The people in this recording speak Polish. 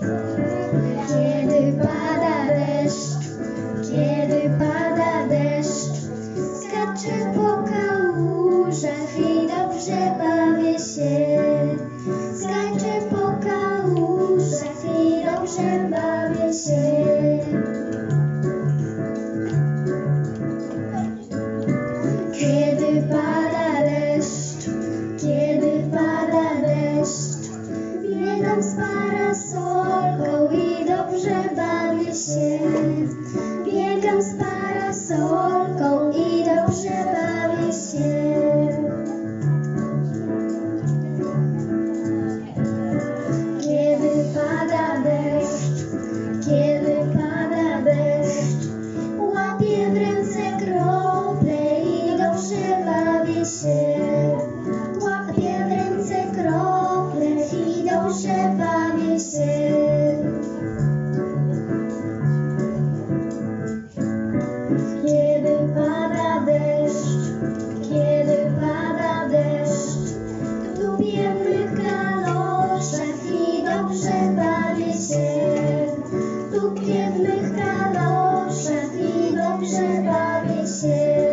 Kiedy pada deszcz, kiedy pada deszcz, skaczę po kałużach i dobrze bawię się. Skaczę po kałużach i dobrze bawię się. Się. Biegam z parasolką i dobrze bawię się. Kiedy pada deszcz, kiedy pada deszcz, łapię w ręce krople i dobrze bawię się. Łapię w ręce krople i dobrze bawię się. Lubię w kaloszach i dobrze bawię się.